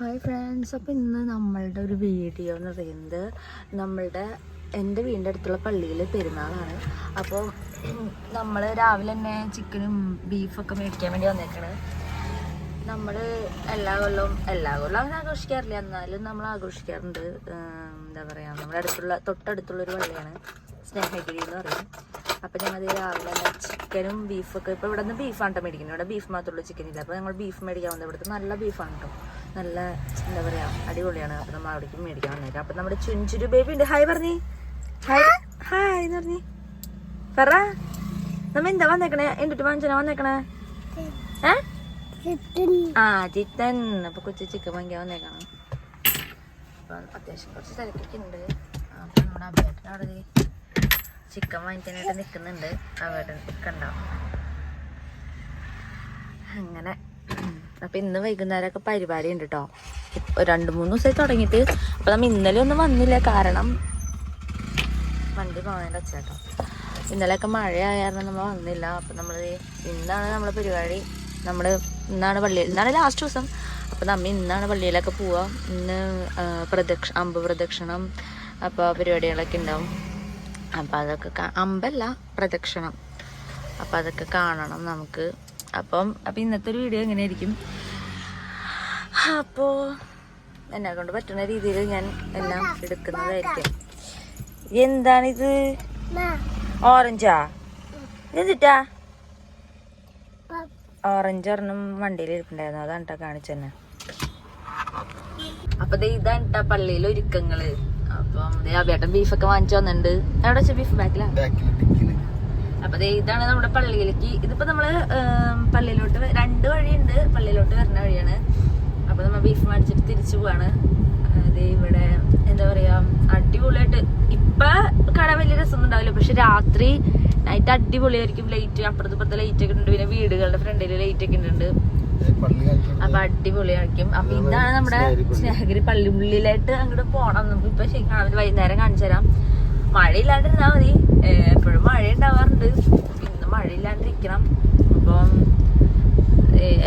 Hi friends അപ്പോൾ ഇന്ന് നമ്മളുടെ ഒരു വീഡിയോ എന്ന് പറയുന്നത് നമ്മളുടെ എന്റെ വീടിന്റെ അടുത്തുള്ള പള്ളിയിൽ പെരുന്നാളാണ്. അപ്പോൾ നമ്മൾ രാവിലെ തന്നെ ചിക്കനും ബീഫൊക്കെ മേടിക്കാൻ വേണ്ടി വന്നേക്കണ്. നമ്മൾ എല്ലാ കൊല്ലവും എല്ലാ കൊല്ലവും അങ്ങനെ ആഘോഷിക്കാറില്ല. എന്നാലും നമ്മൾ ആഘോഷിക്കാറുണ്ട്. എന്താ പറയുക നമ്മുടെ അടുത്തുള്ള തൊട്ടടുത്തുള്ളൊരു പള്ളിയാണ് സ്നേഹഗിരി എന്ന് പറയും അപ്പം ഞങ്ങൾ രാവിലെ ചിക്കനും ബീഫൊക്കെ ഇപ്പോൾ ഇവിടെ നിന്ന് ബീഫാണ് കേട്ടോ മേടിക്കുന്നത്. ഇവിടെ ബീഫ് മാത്രമുള്ളൂ ചിക്കൻ ഇല്ല. അപ്പോൾ ഞങ്ങൾ ബീഫ് മേടിക്കാൻ വന്നത്. ഇവിടുത്തെ നല്ല ബീഫാണ് കേട്ടോ നല്ല എന്താ പറയാ അടിപൊളിയാണ്. അപ്പൊ നമ്മൾ അവിടേക്ക് മേടിക്കാൻ വന്നേക്കാം. അപ്പൊ നമ്മുടെ ചുഞ്ചുരു ബേബി ഉണ്ട് ഹായ് പറഞ്ഞേ ഹായ് ഹായ് എന്ന് പറഞ്ഞേ. പറ. നമ്മ എന്താ വന്നേക്കണേ? എന്നിട്ട് വാങ്ങിച്ചാ വന്നേക്കണേ? ഏ? ആ ചിത്തൻ അപ്പൊ കൊച്ചു ചിക്കൻ വാങ്ങിക്കാൻ വന്നേക്കണം. അപ്പൊ അത്യാവശ്യം കുറച്ച് തിരക്കൊക്കെ ഉണ്ട്. അപ്പൊ നമ്മുടെ അവിടെ ചിക്കൻ വാങ്ങിക്കാനായിട്ട് നിൽക്കുന്നുണ്ട് അഭിയേട്ടൻ കണ്ടാവും അങ്ങനെ അപ്പൊ ഇന്ന് വൈകുന്നേരമൊക്കെ പരിപാടി ഉണ്ട് കേട്ടോ രണ്ട് മൂന്ന് ദിവസമായി തുടങ്ങിയിട്ട് അപ്പൊ നമ്മ ഇന്നലെ ഒന്നും വന്നില്ല. കാരണം വണ്ടി പോകാൻ ഒച്ചേട്ടോ ഇന്നലെയൊക്കെ മഴയായ കാരണം നമ്മൾ വന്നില്ല. അപ്പം നമ്മൾ ഇന്നാണ് നമ്മളെ പരിപാടി. നമ്മൾ ഇന്നാണ് പള്ളിയിൽ ഇന്നാണ് ലാസ്റ്റ് ദിവസം. അപ്പം നമ്മ ഇന്നാണ് പള്ളിയിലൊക്കെ പോവുക ഇന്ന് പ്രദക്ഷി അമ്പ് പ്രദക്ഷിണം അപ്പോൾ പരിപാടികളൊക്കെ ഉണ്ടാവും. അപ്പം അതൊക്കെ അമ്പല്ല പ്രദക്ഷിണം. അപ്പം അതൊക്കെ കാണണം നമുക്ക്. അപ്പം അപ്പം ഇന്നത്തെ ഒരു വീഡിയോ എങ്ങനെയായിരിക്കും? അപ്പോൾ എന്നെ കൊണ്ട് പറ്റുന്ന രീതിയിൽ ഞാൻ എല്ലാം എടുക്കുന്നതായിരിക്കും. എന്താണിത്? ഓറഞ്ചാ? എന്നിട്ടാ ഓറഞ്ച് ഒരെണ്ണം വണ്ടിയിൽ ഇരിപ്പുണ്ടായിരുന്നു. അതാണ് കേട്ടോ കാണിച്ചെന്നെ. അപ്പൊ ദേ ഇതാണ് കേട്ടോ പള്ളിയിലെ ഒരുക്കങ്ങൾ. അപ്പം ദേ അബേട്ടൻ ബീഫൊക്കെ വാങ്ങിച്ചു വന്നിട്ടുണ്ട്. എവിടെ വെച്ചാ ബീഫ് ബാക്കിലാ അപ്പൊ ദേ ഇതാണ് നമ്മുടെ പള്ളിയിലേക്ക്. ഇതിപ്പോ നമ്മൾ പള്ളിയിലോട്ട് രണ്ട് വഴിയുണ്ട് പള്ളിയിലോട്ട് വരുന്ന വഴിയാണ്. അപ്പൊ നമ്മൾ ബീഫ് മേടിച്ചിട്ട് തിരിച്ചു പോവാണ്. ദേ ഇവിടെ എന്താ പറയാ അടിപൊളിയായിട്ട് ഇപ്പൊ കാണാൻ വലിയ രസമൊന്നും ഉണ്ടാവില്ല പക്ഷെ രാത്രി നൈറ്റ് അടിപൊളിയായിരിക്കും. ലൈറ്റ് അപ്പുറത്ത് ഇപ്പുറത്തെ ലൈറ്റ് ഒക്കെ ഉണ്ട്. പിന്നെ വീടുകളുടെ ഫ്രണ്ടിൽ ലൈറ്റ് ഒക്കെ ഉണ്ട്. അപ്പൊ അടിപൊളിയായിരിക്കും. അപ്പൊ ഇതാണ് നമ്മുടെ സ്നേഹഗിരി പള്ളി. ഉള്ളിലായിട്ട് അങ്ങോട്ട് പോണം. നമുക്ക് ഇപ്പൊ വൈകുന്നേരം കാണിച്ചു തരാം. മഴയില്ലാണ്ടിരുന്നാ മതി. എപ്പോഴും മഴ ഉണ്ടാവാറുണ്ട് ഇന്ന് മഴയില്ലാണ്ടിരിക്കണം. അപ്പം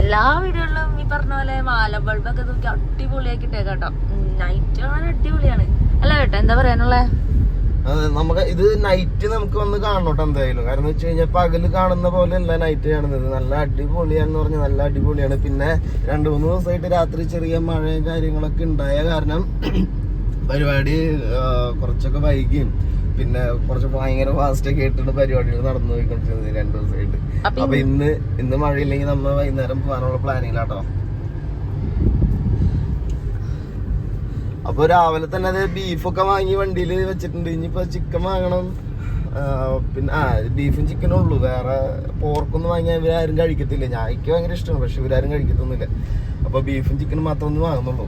എല്ലാ വീടുകളിലും ഈ പറഞ്ഞ പോലെ മാല ബൾബൊക്കെ നോക്കി അടിപൊളിയാക്കിട്ടേ കേട്ടോ. നൈറ്റ് കാണാൻ അടിപൊളിയാണ്. അല്ല കേട്ടോ എന്താ പറയാനുള്ളേ? നമുക്ക് ഇത് നൈറ്റ് നമുക്ക് വന്ന് കാണണോട്ടെ എന്തായാലും. കാരണം വെച്ച് കഴിഞ്ഞാൽ പകൽ കാണുന്ന പോലെ അല്ല നൈറ്റ് കാണുന്നത്. നല്ല അടിപൊളിയാന്ന് പറഞ്ഞ നല്ല അടിപൊളിയാണ്. പിന്നെ രണ്ടു മൂന്ന് ദിവസമായിട്ട് രാത്രി ചെറിയ മഴയും കാര്യങ്ങളൊക്കെ ഉണ്ടായ കാരണം പരിപാടി കുറച്ചൊക്കെ വൈകിയും. പിന്നെ കുറച്ച് ഭയങ്കര ഫാസ്റ്റ് ഒക്കെ ആയിട്ടാണ് പരിപാടികൾ നടന്നു പോയിക്കൊണ്ടിരുന്നത് രണ്ടു ദിവസമായിട്ട്. അപ്പൊ ഇന്ന് ഇന്ന് മഴയില്ലെങ്കിൽ നമ്മൾ വൈകുന്നേരം പോകാനുള്ള പ്ലാനിങ്ങിലാട്ടോ അപ്പൊ രാവിലെ തന്നെ അത് ബീഫൊക്കെ വാങ്ങി വണ്ടിയിൽ വെച്ചിട്ടുണ്ട്. ഇനിയിപ്പോ ചിക്കൻ വാങ്ങണം. പിന്നെ ആ ബീഫും ചിക്കനും ഉള്ളൂ. വേറെ പോർക്കൊന്നും വാങ്ങിയാൽ ഇവരാരും കഴിക്കത്തില്ല. ഞാൻ എനിക്ക് ഭയങ്കര ഇഷ്ടമാണ് പക്ഷെ ഇവരാരും കഴിക്കത്തൊന്നുമില്ല. അപ്പൊ ബീഫും ചിക്കനും മാത്രം ഒന്നും വാങ്ങുന്നുള്ളൂ.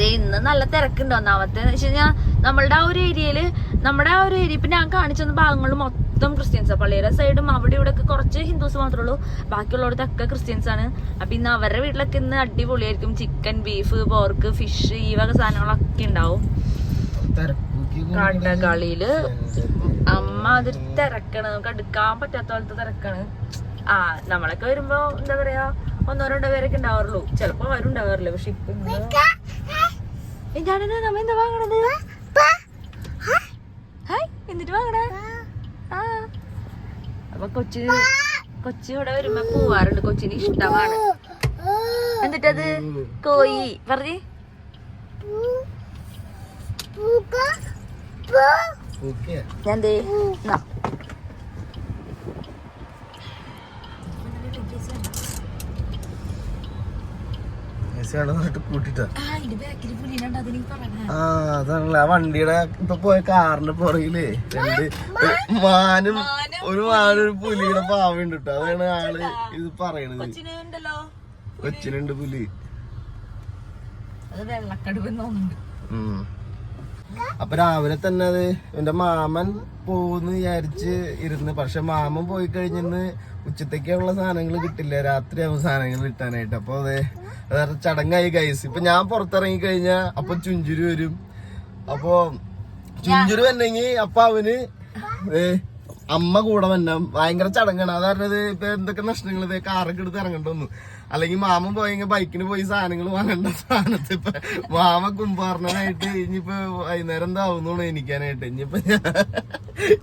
ദേ ഇന്ന് നല്ല തിരക്കുണ്ട് ഒന്നാമത്തെ. വെച്ച് കഴിഞ്ഞാൽ നമ്മളുടെ ആ ഒരു ഏരിയയിൽ നമ്മുടെ ആ ഒരു ഏരിയ ഇപ്പൊ ഞാൻ കാണിച്ചു തന്ന ഭാഗങ്ങൾ മൊത്തം ക്രിസ്ത്യൻസ്. പള്ളിയുടെ സൈഡും അവിടെ ഇവിടെ ഒക്കെ കുറച്ച് ഹിന്ദുസ് മാത്രമേ ഉള്ളൂ. ബാക്കിയുള്ളവിടത്തൊക്കെ ക്രിസ്ത്യൻസ് ആണ് അപ്പൊ ഇന്ന് അവരുടെ വീട്ടിലൊക്കെ ഇന്ന് അടിപൊളിയായിരിക്കും. ചിക്കൻ ബീഫ് പോർക്ക് ഫിഷ് ഈ വക സാധനങ്ങളൊക്കെ ഉണ്ടാവും. കടകളിൽ അമ്മ അതിൽ തിരക്കാണ്. നമുക്ക് എടുക്കാൻ പറ്റാത്ത പോലത്തെ തിരക്കാണ്. ആ നമ്മളൊക്കെ വരുമ്പോ എന്താ പറയാ ഒന്നോ രണ്ടോ പേരൊക്കെ ഉണ്ടാവാറുള്ളൂ. ചിലപ്പോ അവരുണ്ടാവാറില്ല. പക്ഷെ ഇപ്പൊ എന്താണ് നമ്മ എന്താ വാങ്ങണത്? ഹായ് എന്നിട്ട് വാങ്ങണേ? ആ. അപ്പൊ കൊച്ചു കൊച്ചു ഇവിടെ വരുമ്പോ പോവാറുണ്ട്. കൊച്ചിന് ഇഷ്ടമാണ്. എന്നിട്ടത് കോയി പറഞ്ഞേ. ഓക്കെ ഞാൻ ദേ അതാണല്ലോ. ആ വണ്ടിയുടെ ഇപ്പൊ പോയ കാറിന്റെ പുറകിൽ രണ്ട് മാനും ഒരു മാനും ഒരു പുലിയുടെ പാവയുണ്ട് കേട്ടോ. അതാണ് ആൾ ഇത് പറയണത്. കൊച്ചിനുണ്ട് പുലി. അപ്പൊ രാവിലെ തന്നെ അത് എന്റെ മാമൻ പോകുന്ന് വിചാരിച്ച് ഇരുന്ന്. പക്ഷെ മാമൻ പോയി കഴിഞ്ഞിന്ന് ഉച്ചത്തേക്കുള്ള സാധനങ്ങൾ കിട്ടില്ല. രാത്രിയാവും സാധനങ്ങൾ കിട്ടാനായിട്ട്. അപ്പൊ അതെ അതായത് ചടങ്ങായി കൈസ് ഇപ്പൊ ഞാൻ പുറത്തിറങ്ങി കഴിഞ്ഞാ അപ്പൊ ചുഞ്ചുരു വരും. അപ്പൊ ചുഞ്ചുരു വന്നെങ്കി അപ്പൊ അവന് അമ്മ കൂടെ വന്ന ഭയങ്കര ചടങ്ങാണ്. അത് പറഞ്ഞത് ഇപ്പൊ എന്തൊക്കെ നഷ്ടങ്ങൾ ഇത് കാറൊക്കെ എടുത്ത് ഇറങ്ങണ്ട വന്നു. അല്ലെങ്കിൽ മാമൻ പോയെങ്കിൽ ബൈക്കിന് പോയി സാധനങ്ങൾ വാങ്ങേണ്ട സ്ഥാനത്ത് ഇപ്പൊ മാമ കുമ്പാറിനായിട്ട് ഇനിയിപ്പോ വൈകുന്നേരം എന്താവുന്നു എനിക്കാനായിട്ട്. ഇനിയിപ്പോ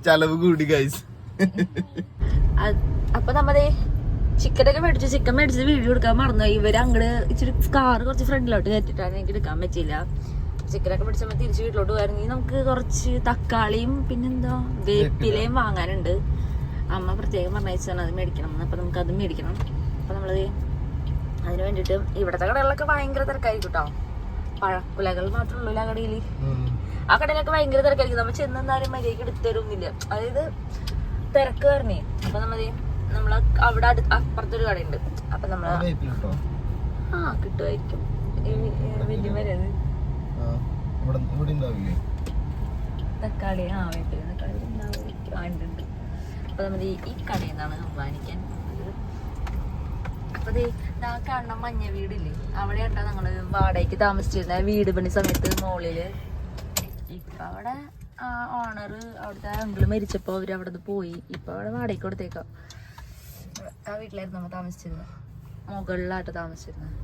ചെലവ് കൂടി കൈസ് അപ്പൊ നമ്മുടെ ചിക്കനൊക്കെ മേടിച്ചു ചിക്കൻ മേടിച്ചത് വീഡിയോ എടുക്കാൻ മറന്നു. ഇവർ അങ്ങട് ഇച്ചിരി കാറ് കുറച്ച് ഫ്രണ്ടിലോട്ട് കയറ്റിട്ടാണ് എനിക്ക് എടുക്കാൻ പറ്റിയില്ല. ചിക്കനൊക്കെ മേടിച്ചപ്പോ തിരിച്ച് വീട്ടിലോട്ട് പോയിരുന്നെങ്കിൽ നമുക്ക് കുറച്ച് തക്കാളിയും പിന്നെന്താ വേപ്പിലയും വാങ്ങാനുണ്ട്. അമ്മ പ്രത്യേകം പറഞ്ഞാൽ അത് മേടിക്കണം. അപ്പൊ നമുക്ക് അത് മേടിക്കണം. അപ്പൊ നമ്മൾ അതിന് വേണ്ടിട്ട് ഇവിടത്തെ കടകളിലൊക്കെ ഭയങ്കര തിരക്കായിരിക്കും കേട്ടോ പഴക്കുലകൾ മാത്രമേ ഉള്ളൂ ആ കടയിൽ ആ കടയിലൊക്കെ ഭയങ്കര തിരക്കായിരിക്കും. നമ്മൾ ചെന്നെന്നാലും മര്യാദയ്ക്ക് എടുത്തരുന്നില്ല അതായത് തിരക്ക് പറഞ്ഞേ അപ്പൊ നമ്മ നമ്മൾ അവിടെ അപ്പുറത്തൊരു കടയുണ്ട്. അപ്പൊ നമ്മൾ ആ കിട്ടുമായിരിക്കും. ഈ- ഈ വലിയ മരുന്ന് ഇവിടെ ഇവിടെ ഉണ്ടാവില്ലേ? തക്കാളി ആ വേപ്പില തക്കാളി ഉണ്ടാവുമായിരിക്കും. ആ ഉണ്ട് ഉണ്ട്. അപ്പൊ നമ്മൾ ഈ കടയിൽ നിന്നാണ് വാങ്ങിക്കാൻ. അപ്പൊ ദാ കാണുന്ന മഞ്ഞ വീടില്ലേ? അവിടെയാട്ടാ ഞങ്ങൾ വാടകയ്ക്ക് താമസിച്ചിരുന്ന വീട് പണി സമയത്ത് മോളിൽ. ഇപ്പൊ അവിടെ ഓണർ അവിടുത്തെ അങ്കിൾ മരിച്ചപ്പോ അവർ അവിടെ നിന്ന് പോയി. ഇപ്പൊ അവിടെ വാടകയ്ക്ക് കൊടുത്തേക്കാം. ആ വീട്ടിലായിരുന്നു നമ്മ താമസിച്ചിരുന്നത് മുകളിലായിട്ട് താമസിച്ചിരുന്നത്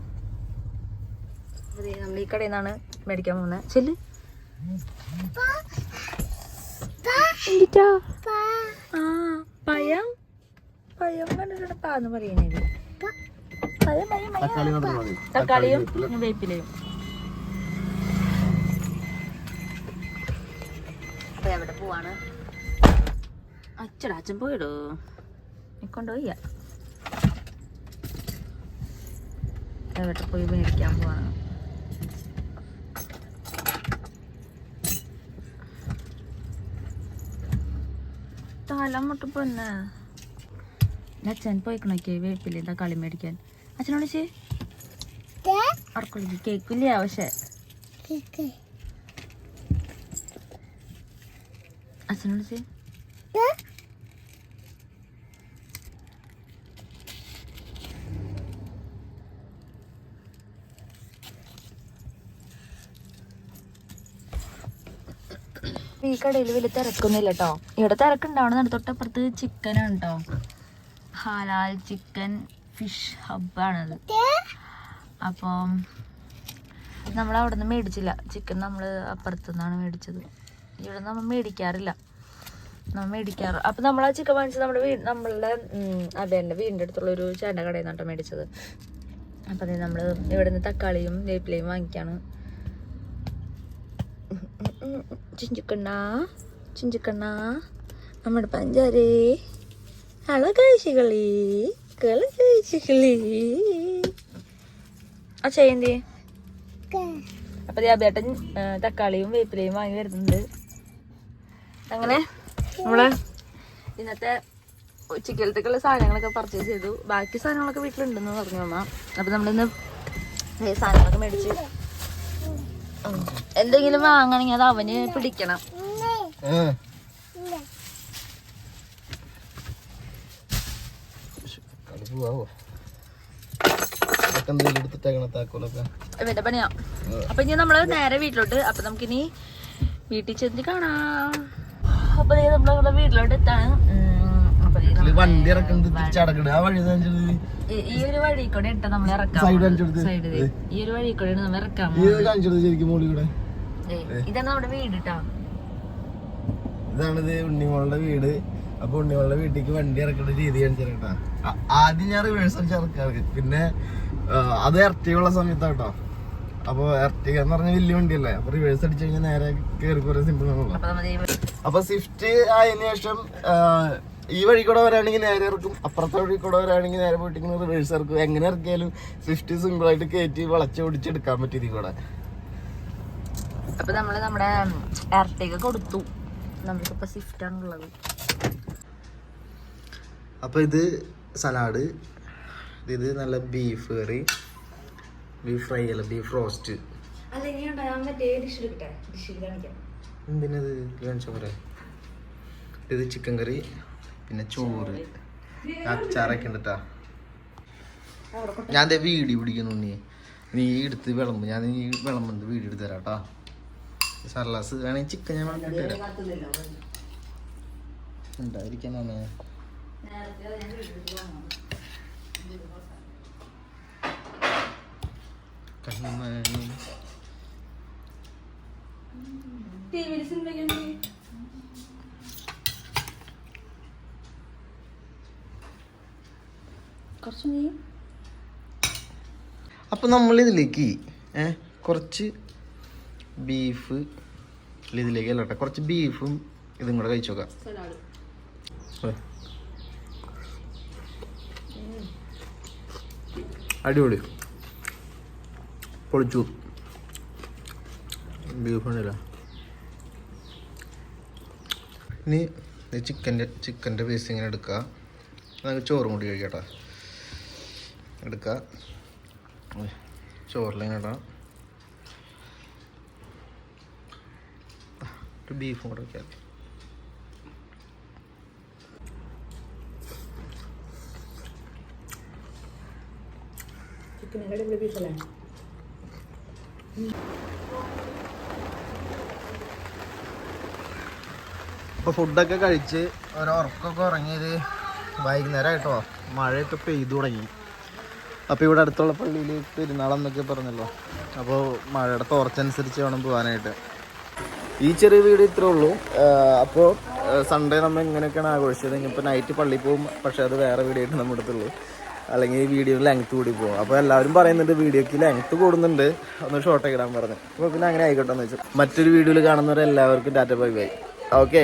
നമ്മൾ ഈ കടയിൽ നിന്നാണ് മേടിക്കാൻ പോകുന്നത് ചെല്ല്. പഴം. പഴം കണ്ടിട്ടുണ്ട് പാന്ന് പറയുന്നത്. തക്കാളിയും വേപ്പിലയും അപ്പൊ എവിടെ പോവാണ്. അച്ചടാ അച്ഛൻ പോയിടോ? കൊണ്ടുപോയ എവിടെ പോയി മേടിക്കാൻ പോവാണ്. തലം മുട്ട് പൊന്നെ അച്ഛൻ പോയിക്കണോക്കേ എന്താ കളി മേടിക്കാൻ. അച്ഛനോട് ചേ അർക്കുളിക്ക് കേക്കില്ല പക്ഷെ അച്ഛനോട് ചേ ഈ കടയിൽ വലിയ തിരക്കൊന്നുമില്ല കേട്ടോ ഇവിടെ തിരക്കുണ്ടാവണം തൊട്ടപ്പുറത്ത് ചിക്കനാണ് കേട്ടോ ഹലാൽ ചിക്കൻ ഫിഷ് ഹബ്ബാണത് അപ്പം നമ്മൾ അവിടെ നിന്ന് മേടിച്ചില്ല. ചിക്കൻ നമ്മൾ അപ്പുറത്തു നിന്നാണ് മേടിച്ചത്. ഇവിടെ നമ്മൾ മേടിക്കാറില്ല. നമ്മൾ മേടിക്കാറ്. അപ്പം നമ്മൾ ആ ചിക്കൻ വാങ്ങിച്ചത് നമ്മുടെ വീട് നമ്മളുടെ അതെ എന്റെ വീടിന്റെ അടുത്തുള്ള ഒരു ചേട്ടന്റെ കടയിൽ നിന്നാട്ടോ മേടിച്ചത്. അപ്പം നമ്മൾ ഇവിടെ നിന്ന് തക്കാളിയും വേപ്പിലയും വാങ്ങിക്കാണ്. ചിഞ്ചുക്കണ്ണ ചിഞ്ചുക്കണ്ണ നമ്മുടെ പഞ്ചാരേ. അളകാഴ്ചകളി കഴിച്ചുകളി കള കഴിച്ചുകളി ആ ചെയ്യന്തേ അപ്പൊ ആ, തക്കാളിയും വേപ്പിലയും വാങ്ങി വരുന്നുണ്ട്. അങ്ങനെ നമ്മൾ ഇന്നത്തെ ഉച്ചക്കലത്തേക്കുള്ള സാധനങ്ങളൊക്കെ പർച്ചേസ് ചെയ്തു. ബാക്കി സാധനങ്ങളൊക്കെ വീട്ടിലുണ്ടെന്ന് പറഞ്ഞു അമ്മ അപ്പൊ നമ്മളിന്ന് സാധനങ്ങളൊക്കെ മേടിച്ച്. എന്തെങ്കിലും വാങ്ങണമെങ്കിൽ അത് അവന് പിടിക്കണം. ഇവന്റെ പണിയാ. അപ്പൊ ഇനി നമ്മൾ നേരെ വീട്ടിലോട്ട്. അപ്പൊ നമുക്കിനി വീട്ടിൽ ചെന്ന് കാണാം. അപ്പൊ നമ്മൾ വീട്ടിലോട്ട് എത്താണ്? വണ്ടി ഇറക്കുന്നത് തിരിച്ചടക്കണ. ആ വഴി ഈ- ഒരു വഴി കൂടെ ഇട്ട നമ്മൾ ഇറക്കാം. സൈഡ് കാണിച്ചെടുത്ത്. ഈ ഒരു വഴി കൂടെ നമ്മൾ ഇറക്കാം. ശരിക്കും കൂടെ. ഇതാണ് നമ്മുടെ വീട് കേട്ടോ ഇതാണിത് ഉണ്ണിമോളുടെ വീട്. അപ്പൊ ഉണ്ണിമോളുടെ വീട്ടിലേക്ക് വണ്ടി ഇറക്കേണ്ട രീതി കാണിച്ചാ ആദ്യം ഞാൻ റിവേഴ്സ് അടിച്ച് ഇറക്കാറ് പിന്നെ അത് ഇറട്ടിയുള്ള സമയത്താട്ടോ. അപ്പൊ ഇറട്ടിക എന്ന് പറഞ്ഞ വലിയ വണ്ടിയല്ലേ? അപ്പൊ റിവേഴ്സ് അടിച്ചു കഴിഞ്ഞാൽ നേരെ കേറി കുറെ സിമ്പിൾ ആണല്ലോ. അപ്പൊ സ്വിഫ്റ്റ് ആയതിനു ശേഷം ഈ വഴി കൂടെ വരാണെങ്കിൽ നേരെ ഇറക്കും. അപ്പുറത്തെ വഴി കൂടെ വരാണെങ്കിൽ നേരെ പോയിട്ട് ഇങ്ങനെ റിവേഴ്സ് ഇറക്കും. എങ്ങനെ ഇറക്കിയാലും സ്വിഫ്റ്റ് സിമ്പിൾ ആയിട്ട് കയറ്റി വളച്ച് ഓടിച്ചെടുക്കാൻ പറ്റും ഇതിൽ കൂടെ. അപ്പൊ നമ്മൾ നമ്മുടെ എർട്ടേക്ക് കൊടുത്തു. നമുക്കിപ്പോ സ്വിഫ്റ്റ് ആണുള്ളത് അപ്പൊ ഇത് സലാഡ് ഇത് നല്ല ബീഫ് കറി ബീഫ് ഫ്രൈ അല്ല ബീഫ് റോസ്റ്റ് എന്തിനത്? ഇത് ചിക്കൻ കറി പിന്നെ ചോറ്. അച്ചാറൊക്കെ ഉണ്ട് ട്ടാ. ഞാൻ ദേ വീഡിയോ പിടിക്കുന്നു നീ നീ എടുത്ത് വിളമ്പ്. ഞാൻ ഈ വീടി വീഡിയോ തരാട്ടാ തരാം കേട്ടോ സർലാസ് വേണമെങ്കിൽ ചിക്കൻ ഞാൻ അപ്പൊ ഉണ്ടായിരിക്കാൻ അമ്മേ കൺമണി കുറച്ച് നീ അപ്പോൾ നമ്മൾ ഇതിലേക്ക് ഏ കുറച്ച് ബീഫ് ഇതിലേക്ക് അല്ല കേട്ടോ കുറച്ച് ബീഫും ഇതും കൂടെ കഴിച്ചു നോക്കാം. അടിപൊളി. പൊളിച്ചു. ബീഫ് ഉണ്ടല്ലോ. ഇനി ചിക്കന്റെ ചിക്കന്റെ പീസ് ഇങ്ങനെ എടുക്കുക. നമുക്ക് ചോറും കൂടി കഴിക്കട്ടോ എടുക്കുക. ചോറിലിങ്ങനെ ഇടാം ഒരു ബീഫും കൂടെ വെക്കാം ചിക്കനൊക്കെ അടിപൊളി പീസല്ലേ ഇപ്പോൾ ഫുഡൊക്കെ കഴിച്ച് ഓരോ ഉറക്കമൊക്കെ ഉറങ്ങിയത് വൈകുന്നേരമായിട്ടോ മഴയൊക്കെ പെയ്തു തുടങ്ങി. അപ്പോൾ ഇവിടെ അടുത്തുള്ള പള്ളിയിൽ പെരുന്നാളെന്നൊക്കെ പറഞ്ഞല്ലോ. അപ്പോൾ മഴയുടെ തോർച്ചനുസരിച്ച് വേണം പോകാനായിട്ട് ഈ ചെറിയ വീട് ഇത്രേ ഉള്ളൂ. അപ്പോൾ സൺഡേ നമ്മൾ എങ്ങനെയൊക്കെയാണ് ആഘോഷിച്ചത്? ഇപ്പോൾ നൈറ്റ് പള്ളി പോകും. പക്ഷേ അത് വേറെ വീഡിയോ ആയിട്ട് നമ്മുടെ അടുത്തുള്ളൂ അല്ലെങ്കിൽ ഈ വീഡിയോ ലെങ്ത് കൂടി പോകും. അപ്പോൾ എല്ലാവരും പറയുന്നുണ്ട് വീഡിയോക്ക് ലെങ്ത് കൂടുന്നുണ്ട്. ഒന്ന് ഷോർട്ട് ഇടാൻ പറഞ്ഞു. അപ്പോൾ പിന്നെ അങ്ങനെ ആയിക്കോട്ടെ എന്ന് വെച്ചാൽ മറ്റൊരു വീഡിയോയിൽ കാണുന്നവരെല്ലാവർക്കും ഡാറ്റ ബൈ ബൈ. ഓക്കെ.